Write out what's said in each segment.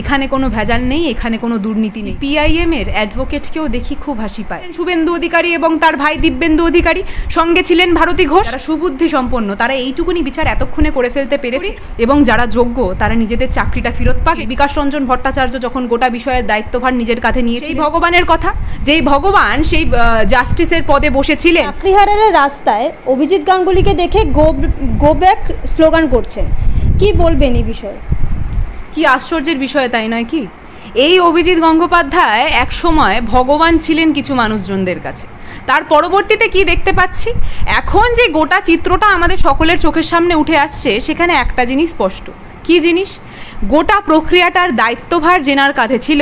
এখানে কোনো ভেজাল নেই এখানে কোনো দুর্নীতি নেই। পিআইএম এর অ্যাডভোকেটকেও দেখি খুব হাসি পায়। শুভেন্দু অধিকারী এবং তার ভাই দিব্যেন্দু অধিকারী সঙ্গে ছিলেন ভারতী ঘোষ। তারা সুবুদ্ধি সম্পন্ন তারা এইটুকুনি বিচার এতক্ষণে করে ফেলতে পেরেছে এবং যারা যোগ্য তারা নিজেদের চাকরিটা ফেরত পাবে। বিকাশ রঞ্জন ভট্টাচার্য যখন গোটা বিষয়ের দায়িত্বভার নিজের কাঁধে নিয়েছে ভগবানের কথা যেই ভগবান সেই জাস্টিসের পদে বসেছিলেন। চাকরিহারারা রাস্তায় অভিজিৎ গাঙ্গুলিকে দেখে গো গো ব্যাক স্লোগান করছেন। কি বলবেন এই বিষয়ে? কি আশ্চর্যের বিষয় তাই নয় কি? এই অভিজিৎ গঙ্গোপাধ্যায় এক সময় ভগবান ছিলেন কিছু মানুষজনদের কাছে। তার পরবর্তীতে কি দেখতে পাচ্ছি? এখন যে গোটা চিত্রটা আমাদের সকলের চোখের সামনে উঠে আসছে, সেখানে একটা জিনিস স্পষ্ট। কি জিনিস? গোটা প্রক্রিয়াটার দায়িত্বভার জেনার কাঁধে ছিল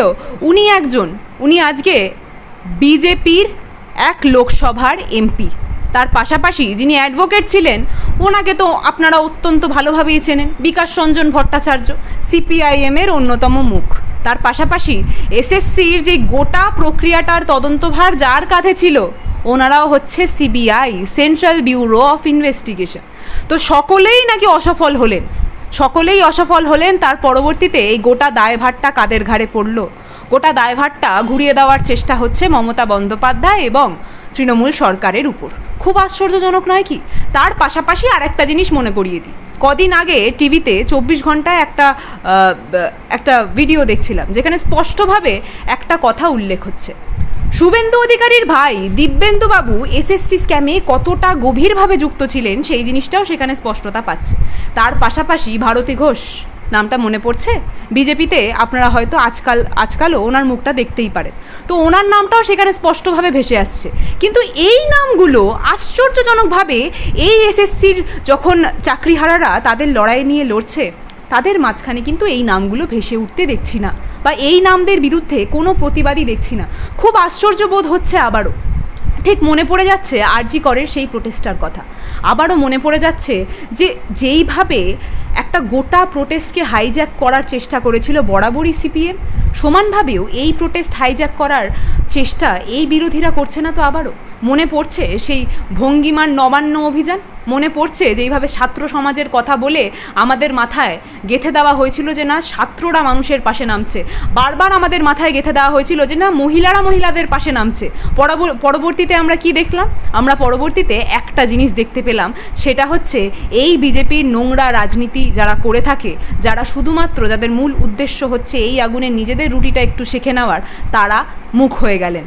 উনি একজন। উনি আজকে বিজেপির এক লোকসভার এমপি। তার পাশাপাশি যিনি অ্যাডভোকেট ছিলেন, ওনাকে তো আপনারা অত্যন্ত ভালোভাবেই চেনেন। বিকাশ রঞ্জন ভট্টাচার্য, সিপিআইএমের অন্যতম মুখ। তার পাশাপাশি এসএসসির যে গোটা প্রক্রিয়াটার তদন্তভার যার কাঁধে ছিল, ওনারাও হচ্ছে CBI, central bureau of investigation. তো সকলেই নাকি অসফল হলেন। সকলেই অসফল হলেন, তার পরবর্তীতে এই গোটা দায়ভারটা কাদের ঘাড়ে পড়ল? গোটা দায়ভারটা ঘুরিয়ে দেওয়ার চেষ্টা হচ্ছে মমতা বন্দ্যোপাধ্যায় এবং তৃণমূল সরকারের উপর। খুব আশ্চর্যজনক নয় কি? তার পাশাপাশি আর একটা জিনিস মনে করিয়ে দিই। কদিন আগে টিভিতে চব্বিশ ঘন্টায় একটা একটা ভিডিও দেখছিলাম, যেখানে স্পষ্টভাবে একটা কথা উল্লেখ হচ্ছে। শুভেন্দু অধিকারীর ভাই দিব্যেন্দু বাবু এসএসসি স্ক্যামে কতটা গভীরভাবে যুক্ত ছিলেন সেই জিনিসটাও সেখানে স্পষ্টতা পাচ্ছে। তার পাশাপাশি ভারতী ঘোষ নামটা মনে পড়ছে? বিজেপিতে আপনারা হয়তো আজকাল, আজকালও ওনার মুখটা দেখতেই পারেন। তো ওনার নামটাও সেখানে স্পষ্টভাবে ভেসে আসছে। কিন্তু এই নামগুলো আশ্চর্যজনকভাবে এই এসএসসির যখন চাকরিহারারা তাদের লড়াই নিয়ে লড়ছে, তাদের মাঝখানে কিন্তু এই নামগুলো ভেসে উঠতে দেখছি না। বা এই নামদের বিরুদ্ধে কোনো প্রতিবাদই দেখছি না। খুব আশ্চর্য বোধ হচ্ছে আবারও। ঠিক মনে পড়ে যাচ্ছে আরজি করের সেই প্রোটেস্টার কথা। আবারও মনে পড়ে যাচ্ছে যে যেইভাবে একটা গোটা প্রোটেস্টকে হাইজ্যাক করার চেষ্টা করেছিল বরাবরই সিপিএম সমানভাবেও এই প্রোটেস্ট হাইজ্যাক করার চেষ্টা এই বিরোধীরা করছে না তো আবারও? মনে পড়ছে সেই ভঙ্গিমার নবান্ন অভিযান? মনে পড়ছে যেইভাবে ছাত্র সমাজের কথা বলে আমাদের মাথায় গেথে দেওয়া হয়েছিল যে না, ছাত্ররা মানুষের পাশে নামছে। বারবার আমাদের মাথায় গেথে দেওয়া হয়েছিল যে না, মহিলারা মহিলাদের পাশে নামছে। পরবর্তীতে আমরা কি দেখলাম? আমরা পরবর্তীতে একটা জিনিস দেখতে পেলাম, সেটা হচ্ছে এই বিজেপির নোংরা রাজনীতি যারা করে থাকে, যারা শুধুমাত্র যাদের মূল উদ্দেশ্য হচ্ছে এই আগুনে নিজেদের রুটিটা একটু শেখে নেওয়ার, তারা মুখ হয়ে গেলেন।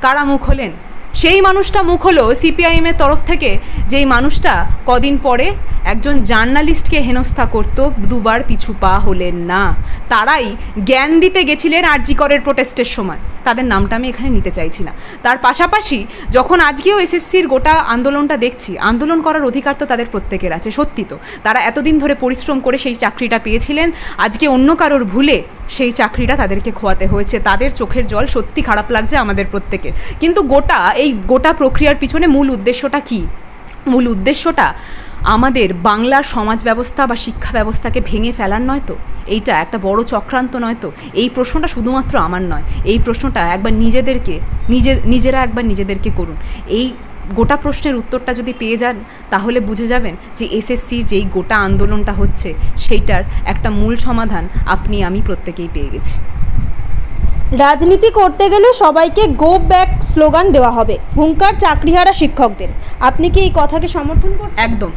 কারা মুখ হলেন? সেই মানুষটা মুখ হলো সিপিআইএমের তরফ থেকে, যেই মানুষটা কদিন পরে একজন জার্নালিস্টকে হেনস্থা করত, দুবার পিছু পা হলেন না। তারাই জ্ঞান দিতে গেছিলেন আরজিকরের প্রোটেস্টের সময়। তাদের নামটা আমি এখানে নিতে চাইছি না। তার পাশাপাশি যখন আজকেও এসএসসির গোটা আন্দোলনটা দেখছি, আন্দোলন করার অধিকার তো তাদের প্রত্যেকের আছে, সত্যি তো। তারা এতদিন ধরে পরিশ্রম করে সেই চাকরিটা পেয়েছিলেন, আজকে অন্য কারোর ভুলে সেই চাকরিটা তাদেরকে খোয়াতে হয়েছে। তাদের চোখের জল সত্যি খারাপ লাগছে আমাদের প্রত্যেকের কিন্তু গোটা, এই গোটা প্রক্রিয়ার পিছনে মূল উদ্দেশ্যটা কি? মূল উদ্দেশ্যটা আমাদের বাংলার সমাজ ব্যবস্থা বা শিক্ষা ব্যবস্থাকে ভেঙে ফেলার নয় তো? এইটা একটা বড় চক্রান্ত নয় তো? এই প্রশ্নটা শুধুমাত্র আমার নয়। এই প্রশ্নটা একবার নিজেদেরকে, নিজে, নিজেরা একবার নিজেদেরকে করুন। এই গোটা প্রশ্নের উত্তরটা যদি পেয়ে যান তাহলে বুঝে যাবেন যে এসএসসি যেই গোটা আন্দোলনটা হচ্ছে সেইটার একটা মূল সমাধান আপনি আমি প্রত্যেকেই পেয়ে গেছি। রাজনীতি করতে গেলে সবাইকে গো ব্যাক স্লোগান দেওয়া হবে হুঙ্কার চাকরিহারা শিক্ষকদের। আপনি কি এই কথাকে সমর্থন করছেন? একদম।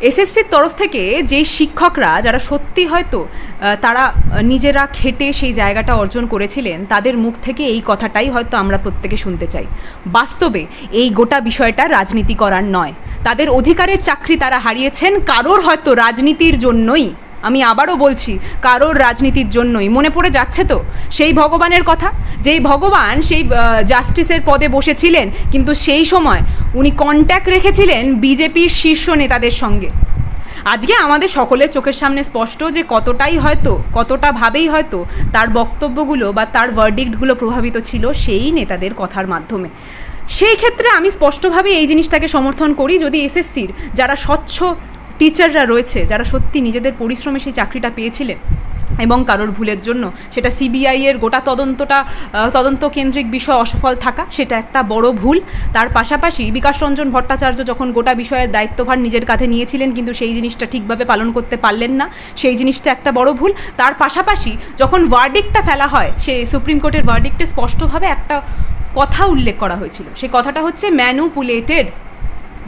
এসএসসির তরফ থেকে যে শিক্ষকরা, যারা সত্যি হয়তো তারা নিজেরা খেটে সেই জায়গাটা অর্জন করেছিলেন, তাদের মুখ থেকে এই কথাটাই হয়তো আমরা প্রত্যেকে শুনতে চাই। বাস্তবে এই গোটা বিষয়টা রাজনীতি করার নয়। তাদের অধিকারের চাকরি তারা হারিয়েছেন, কারোর হয়তো রাজনীতির জন্যই। আমি আবারও বলছি, কারোর রাজনীতির জন্যই। মনে পড়ে যাচ্ছে তো? সেই ভগবানের কথা? যেই ভগবান সেই জাস্টিসের পদে বসেছিলেন, কিন্তু সেই সময় উনি কন্ট্যাক্ট রেখেছিলেন বিজেপির শীর্ষ নেতাদের সঙ্গে। আজকে আমাদের সকলের চোখের সামনে স্পষ্ট যে কতটাই হয়তো, কতটা ভাবেই হয়তো তার বক্তব্যগুলো বা তার ভার্ডিক্টগুলো প্রভাবিত ছিল সেই নেতাদের কথার মাধ্যমে। সেই ক্ষেত্রে আমি স্পষ্টভাবে এই জিনিসটাকে সমর্থন করি, যদি এসএসসির যারা স্বচ্ছ টিচাররা রয়েছে যারা সত্যি নিজেদের পরিশ্রমে সেই চাকরিটা পেয়েছিলেন এবং কারোর ভুলের জন্য সেটা সিবিআই এর গোটা তদন্তটা তদন্ত কেন্দ্রিক বিষয় অসফল থাকা, সেটা একটা বড় ভুল। তার পাশাপাশি বিকাশ রঞ্জন ভট্টাচার্য যখন গোটা বিষয়ের দায়িত্বভার নিজের কাঁধে নিয়েছিলেন কিন্তু সেই জিনিসটা ঠিকভাবে পালন করতে পারলেন না, সেই জিনিসটা একটা বড় ভুল। তার পাশাপাশি যখন ওয়ার্ডিকটা ফেলা হয়, সে সুপ্রিম কোর্টের ওয়ার্ডিকটে স্পষ্টভাবে একটা কথা উল্লেখ করা হয়েছিল। সেই কথাটা হচ্ছে ম্যানুপুলেটেড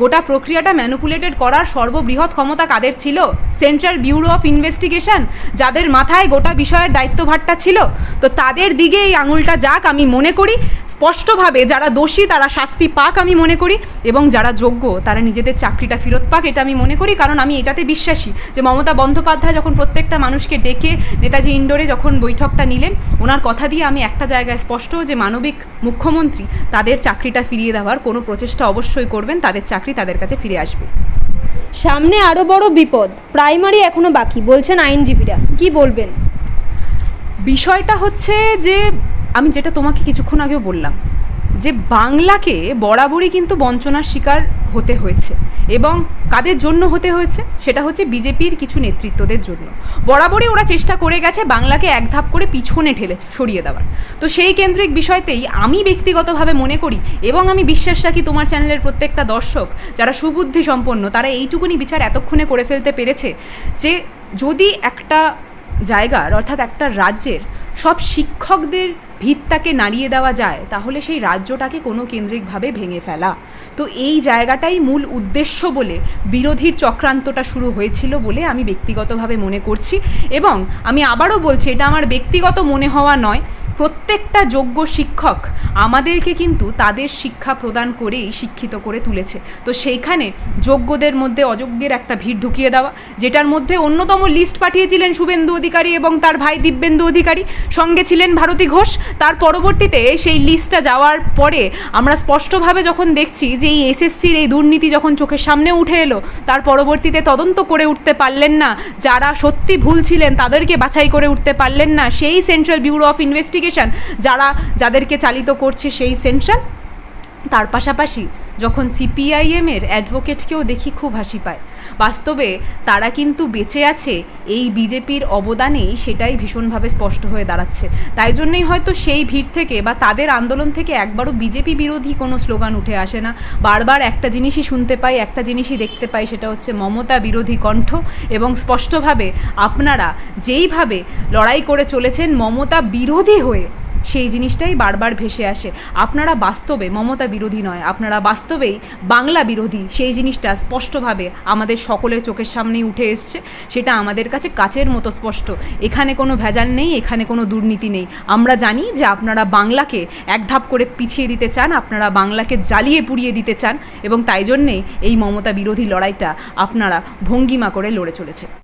গোটা প্রক্রিয়াটা ম্যানুপুলেটেড করার সর্ববৃহৎ ক্ষমতা কাদের ছিল? সেন্ট্রাল ব্যুরো অফ ইনভেস্টিগেশন যাদের মাথায় গোটা বিষয়ের দায়িত্বভারটা ছিল। তো তাদের দিকে এই আঙুলটা যাক, আমি মনে করি, স্পষ্টভাবে যারা দোষী, তারা শাস্তি পাক আমি মনে করি, এবং যারা যোগ্য, তারা নিজেদের চাকরিটা ফেরত পাক, এটা আমি মনে করি, কারণ আমি এটাতে বিশ্বাসী যে মমতা বন্দ্যোপাধ্যায় যখন প্রত্যেকটা মানুষকে ডেকে নেতাজি ইন্ডোরে যখন বৈঠকটা নিলেন, ওনার কথা দিয়ে আমি একটা জায়গায় স্পষ্ট যে মানবিক মুখ্যমন্ত্রী, তাদের চাকরিটা ফিরিয়ে দেওয়ার কোনো প্রচেষ্টা অবশ্যই করবেন, তাদের চাকরি তাদের কাছে ফিরে আসবে। সামনে আরও বড় বিপদ। প্রাইমারি এখনও বাকি বলছেন আইনজীবীরা। কি বলবেন? বিষয়টা হচ্ছে যে আমি যেটা তোমাকে কিছুক্ষণ আগেও বললাম যে বাংলাকে বরাবরই কিন্তু বঞ্চনার শিকার হতে হয়েছে এবং কাদের জন্য হতে হয়েছে সেটা হচ্ছে বিজেপির কিছু নেতৃত্বদের জন্য। বরাবরই ওরা চেষ্টা করে গেছে বাংলাকে এক ধাপ করে পিছনে ঠেলে, সরিয়ে দেওয়ার। তো সেই কেন্দ্রিক বিষয়তেই আমি ব্যক্তিগতভাবে মনে করি এবং আমি বিশ্বাস রাখি তোমার চ্যানেলের প্রত্যেকটা দর্শক, যারা সুবুদ্ধি সম্পন্ন, তারা এইটুকুনি বিচার এতক্ষণে করে ফেলতে পেরেছে যে যদি একটা জায়গার অর্থাৎ একটা রাজ্যের সব শিক্ষকদের ভিতটাকে নাড়িয়ে দেওয়া যায়, তাহলে সেই রাজ্যটাকে কোনো কেন্দ্রিকভাবে ভেঙে ফেলা। তো এই জায়গাটাই মূল উদ্দেশ্য বলে বিরোধীর চক্রান্তটা শুরু হয়েছিল বলে আমি ব্যক্তিগতভাবে মনে করছি। এবং আমি আবারও বলছি, এটা আমার ব্যক্তিগত মনে হওয়া নয়। প্রত্যেকটা যোগ্য শিক্ষক আমাদেরকে কিন্তু তাদের শিক্ষা প্রদান করেই শিক্ষিত করে তুলেছে। তো সেইখানে যোগ্যদের মধ্যে অযোগ্যের একটা ভিড় ঢুকিয়ে দেওয়া, যেটার মধ্যে অন্যতম লিস্ট পাঠিয়েছিলেন শুভেন্দু অধিকারী এবং তার ভাই দিব্যেন্দু অধিকারী, সঙ্গে ছিলেন ভারতী ঘোষ। তার পরবর্তীতে সেই লিস্টটা যাওয়ার পরে আমরা স্পষ্টভাবে যখন দেখছি যে এই এসএসসির এই দুর্নীতি যখন চোখের সামনে উঠে এলো, তার পরবর্তীতে তদন্ত করে উঠতে পারলেন না। যারা সত্যি ভুল ছিলেন তাদেরকে বাছাই করে উঠতে পারলেন না। সেই সেন্ট্রাল ব্যুরো অফ ইনভেস্টিগেশন যারা যাদেরকে চালিত করছে সেই সেন্ট্রাল তার পাশাপাশি যখন সিপিআইএমের অ্যাডভোকেটকেও দেখি খুব হাসি পায়। বাস্তবে তারা কিন্তু বেঁচে আছে, এই বিজেপির অবদানেই সেটাই ভীষণভাবে স্পষ্ট হয়ে দাঁড়াচ্ছে। তাই জন্যই হয়তো সেই ভিড় থেকে বা তাদের আন্দোলন থেকে একবারও বিজেপি বিরোধী কোনো স্লোগান উঠে আসে না। বারবার একটা জিনিসই শুনতে পাই, একটা জিনিসই দেখতে পাই, সেটা হচ্ছে মমতা বিরোধী কণ্ঠ। এবং স্পষ্টভাবে আপনারা যেইভাবে লড়াই করে চলেছেন মমতা বিরোধী হয়ে সেই জিনিসটাই বারবার ভেসে আসে। আপনারা বাস্তবে মমতা বিরোধী নয়, আপনারা বাস্তবেই বাংলা বিরোধী। সেই জিনিসটা স্পষ্টভাবে আমাদের সকলের চোখের সামনেই উঠে এসছে, সেটা আমাদের কাছে কাচের মতো স্পষ্ট। এখানে কোনো ভেজাল নেই, এখানে কোনো দুর্নীতি নেই। আমরা জানি যে আপনারা বাংলাকে এক ধাপ করে পিছিয়ে দিতে চান, আপনারা বাংলাকে জ্বালিয়ে পুড়িয়ে দিতে চান এবং তাই জন্যেই এই মমতা বিরোধী লড়াইটা আপনারা ভঙ্গিমা করে লড়ে চলেছে।